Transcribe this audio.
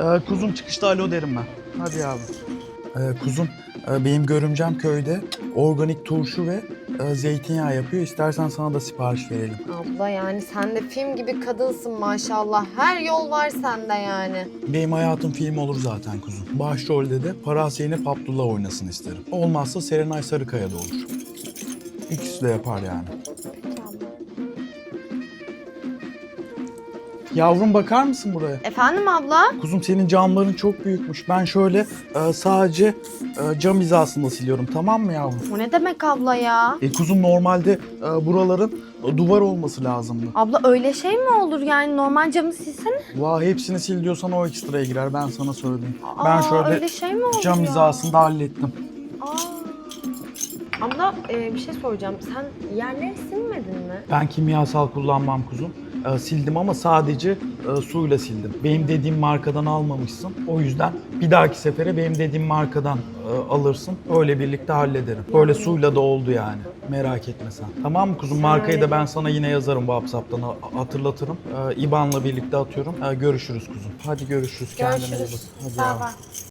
Ee, kuzum çıkışta alo derim ben. Hadi yavrum. Ee, kuzum e, benim görümcem köyde organik turşu ve e, zeytinyağı yapıyor. İstersen sana da sipariş verelim. Abla yani sen de film gibi kadınsın maşallah. Her yol var sende yani. Benim hayatım film olur zaten kuzum. Başrolde de Farah Zeynep Abdullah oynasın isterim. Olmazsa Serenay Sarıkaya da olur. İkisi de yapar yani. Yavrum bakar mısın buraya? Efendim abla? Kuzum senin camların çok büyükmüş. Ben şöyle e, sadece e, cam hizasında siliyorum tamam mı yavrum? Bu ne demek abla ya? E kuzum normalde e, buraların e, duvar olması lazımdı. Abla öyle şey mi olur yani normal camı silsene. Vah hepsini sil diyorsan o ekstraya girer ben sana söyleyeyim. ben Aa, şöyle öyle şey mi olur cam ya? hizasında hallettim. Abla e, bir şey soracağım. Sen yerleri silmedin mi? Ben kimyasal kullanmam kuzum. E, sildim ama sadece e, suyla sildim. Benim dediğim markadan almamışsın. O yüzden bir dahaki sefere benim dediğim markadan e, alırsın. Öyle birlikte hallederim. Böyle suyla da oldu yani. Merak etme sen. Tamam mı kuzum? Markayı da ben sana yine yazarım WhatsApp'tan ha- hatırlatırım. E, IBAN'la birlikte atıyorum. E, görüşürüz kuzum. Hadi görüşürüz. Kendine iyi bak. Görüşürüz. Hadi Bay yavrum. bay.